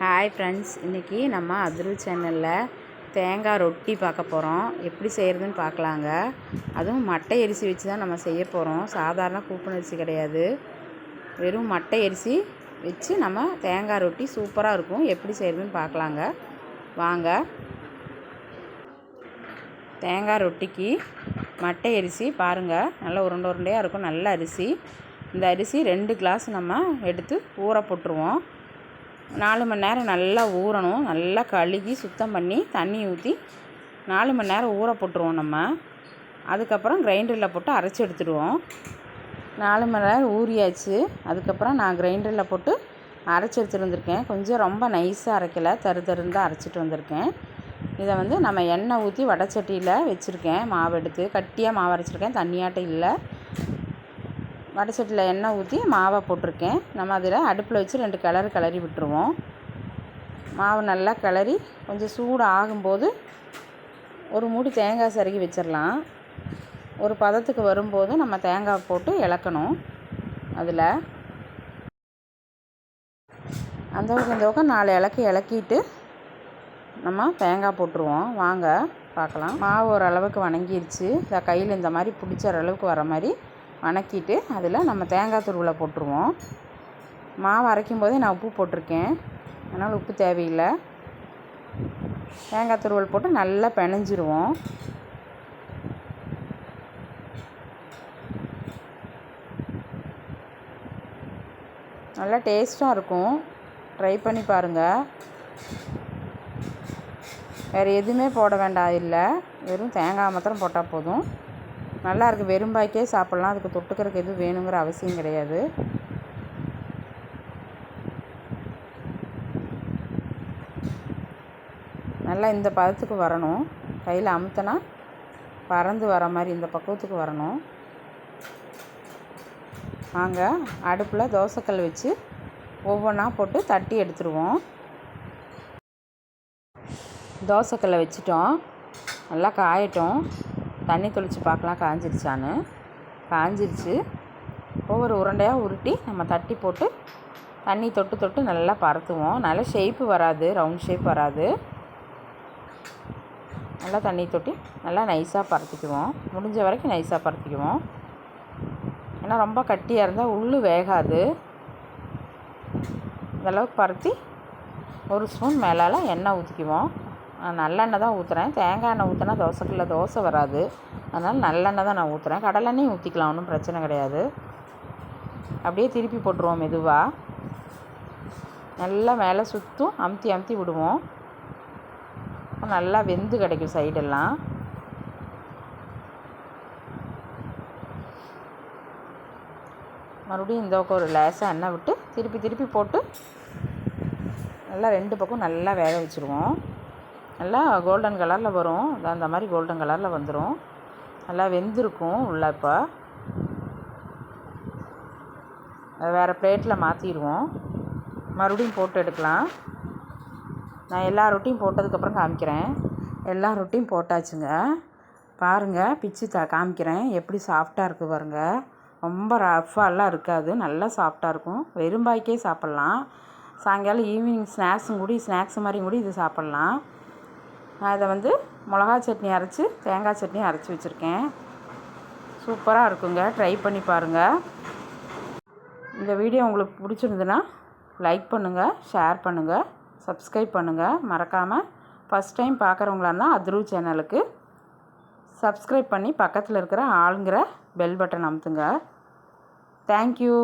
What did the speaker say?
Hi friends இன்றைக்கி நம்ம அதிரு சேனலில் தேங்காய் ரொட்டி பார்க்க போகிறோம் எப்படி செய்கிறதுன்னு பார்க்கலாங்க. அதுவும் மட்டை அரிசி வச்சு தான் நம்ம செய்ய போகிறோம் சாதாரண கூப்பன் அரிசி கிடையாது. வெறும் மட்டை அரிசி வச்சு நம்ம தேங்காய் ரொட்டி சூப்பராக இருக்கும். எப்படி செய்கிறதுன்னு பார்க்கலாங்க. வாங்க. தேங்காய் ரொட்டிக்கு மட்டை அரிசி பாருங்கள் நல்லா உருண்டை உருண்டையாக இருக்கும். நல்ல அரிசி. இந்த அரிசி ரெண்டு கிளாஸ் நம்ம எடுத்து ஊற போட்டுருவோம். நாலு மணி நேரம் நல்லா ஊறணும். நல்லா கழுகி சுத்தம் பண்ணி தண்ணி ஊற்றி நாலு மணி நேரம் ஊற போட்டுருவோம் நம்ம. அதுக்கப்புறம் கிரைண்டரில் போட்டு அரைச்சி எடுத்துடுவோம். நாலு மணி நேரம் ஊறியாச்சு. அதுக்கப்புறம் நான் கிரைண்டரில் போட்டு அரைச்சி எடுத்துகிட்டு வந்திருக்கேன். கொஞ்சம் ரொம்ப நைஸாக அரைக்கலை. தரு தருன்னு தான் அரைச்சிட்டு வந்திருக்கேன். இதை வந்து நம்ம எண்ணெய் ஊற்றி வடச்சட்டியில் வச்சுருக்கேன். மாவு எடுத்து கட்டியாக மாவு அரைச்சிருக்கேன். தண்ணியாட்டம் இல்லை. வடைச்சட்டியில் எண்ணெய் ஊற்றி மாவை போட்டிருக்கேன். நம்ம அதில் அடுப்பில் வச்சு ரெண்டு கிளறு கிளறி விட்டுருவோம். மாவு நல்லா கிளறி கொஞ்சம் சூடு ஆகும்போது ஒரு மூடி தேங்காய் சருகி வச்சிடலாம் ஒரு பதத்துக்கு வரும்போது நம்ம தேங்காய் போட்டு இலக்கணும். அதில் அந்த பக்கம் இந்த பக்கம் நாலு இலக்கி இலக்கிட்டு நம்ம தேங்காய் போட்டுருவோம். வாங்க பார்க்கலாம். மாவு ஓரளவுக்கு வணங்கிருச்சு. இந்த கையில் இந்த மாதிரி பிடிச்ச அளவுக்கு வர மாதிரி வணக்கிட்டு அதில் நம்ம தேங்காய் துருவலை போட்டுருவோம். மாவு அரைக்கும் போதே நான் உப்பு போட்டிருக்கேன். அதனால் உப்பு தேவையில்லை. தேங்காய் துருவல் போட்டு நல்லா பிணைஞ்சிருவோம் நல்லா டேஸ்ட்டாக இருக்கும். ட்ரை பண்ணி பாருங்கள் வேறு எதுவுமே போட வேண்டாம். இல்லை. வெறும் தேங்காய் மாத்திரம் போட்டால் போதும். நல்லா இருக்குது வெறும்பாய்க்கே சாப்பிட்லாம். அதுக்கு தொட்டுக்கிறதுக்கு எதுவும் வேணுங்கிற அவசியம் கிடையாது. நல்லா இந்த பதத்துக்கு வரணும். கையில் அமுத்தினா பறந்து வர மாதிரி இந்த பக்குவத்துக்கு வரணும். வாங்க அடுப்பில் தோசைக்கல் வச்சு ஒவ்வொன்றா போட்டு தட்டி எடுத்துருவோம். தோசைக்கல்லை வச்சுட்டோம். நல்லா காயட்டும். தண்ணி தொளித்து பார்க்கலாம். காஞ்சிருச்சான்னு. காஞ்சிருச்சு. ஒவ்வொரு உருண்டையாக உருட்டி நம்ம தட்டி போட்டு தண்ணி தொட்டு தொட்டு நல்லா பரத்துவோம். நல்லா ஷேப்பு வராது. ரவுண்ட் ஷேப் வராது. நல்லா தண்ணி தொட்டி நல்லா நைஸாக பரத்திக்குவோம். முடிஞ்ச வரைக்கும் நைஸாக பரத்திக்குவோம். ஏன்னா ரொம்ப கட்டியாக இருந்தால் உள்ளு வேகாது. இந்தளவுக்கு பரத்தி ஒரு ஸ்பூன் மேலால் எண்ணெய் ஊற்றிக்குவோம் நல்லெண்ணெய் தான் ஊற்றுறேன் தேங்காய் எண்ணெய் ஊற்றினா தோசைக்குள்ளே தோசை வராது. அதனால் நல்லெண்ணெய் தான் நான் ஊற்றுறேன் கடலெண்ணெயும் ஊற்றிக்கலாம் ஒன்றும் பிரச்சனை கிடையாது. அப்படியே திருப்பி போட்டுருவோம் மெதுவாக நல்லா மேலே சுற்றும் அமுத்தி அமுத்தி விடுவோம். நல்லா வெந்து கிடைக்கும் சைடெல்லாம் மறுபடியும் இந்த பக்கம் ஒரு லேசாக எண்ணெய் விட்டு திருப்பி திருப்பி போட்டு நல்லா ரெண்டு பக்கம் நல்லா வேக வச்சுருவோம். நல்லா கோல்டன் கலரில் வரும். அந்த மாதிரி கோல்டன் கலரில் வந்துடும் நல்லா வெந்திருக்கும் உள்ள இப்போ. அதை வேறு பிளேட்டில் மாற்றிடுவோம் மறுபடியும் போட்டு எடுக்கலாம். நான் எல்லா ரொட்டியும் போட்டதுக்கப்புறம் காமிக்கிறேன். எல்லா ரொட்டியும் போட்டாச்சுங்க. பாருங்கள் பிச்சு த காமிக்கிறேன். எப்படி சாஃப்டாக இருக்குது பாருங்கள் ரொம்ப ரஃப்பாலாம் இருக்காது. நல்லா சாஃப்டாக இருக்கும். வெறும்பாய்க்கே சாப்பிட்லாம். சாயங்காலம் ஈவினிங் ஸ்நாக்ஸும் கூட ஸ்நாக்ஸ் மாதிரியும் கூட இது சாப்பிட்லாம். நான் இதை வந்து மிளகா சட்னி அரைச்சி தேங்காய் சட்னி அரைச்சி வச்சுருக்கேன். சூப்பராக இருக்குங்க. ட்ரை பண்ணி பாருங்கள் இந்த வீடியோ உங்களுக்கு பிடிச்சிருந்துன்னா லைக் பண்ணுங்கள் ஷேர் பண்ணுங்கள் சப்ஸ்கிரைப் பண்ணுங்கள் மறக்காமல் ஃபஸ்ட் டைம் பார்க்குறவங்களா இருந்தால் அத்ரு சேனலுக்கு சப்ஸ்கிரைப் பண்ணி பக்கத்தில் இருக்கிற ஆளுங்கிற பெல் பட்டன் அமுத்துங்க. தேங்க்யூ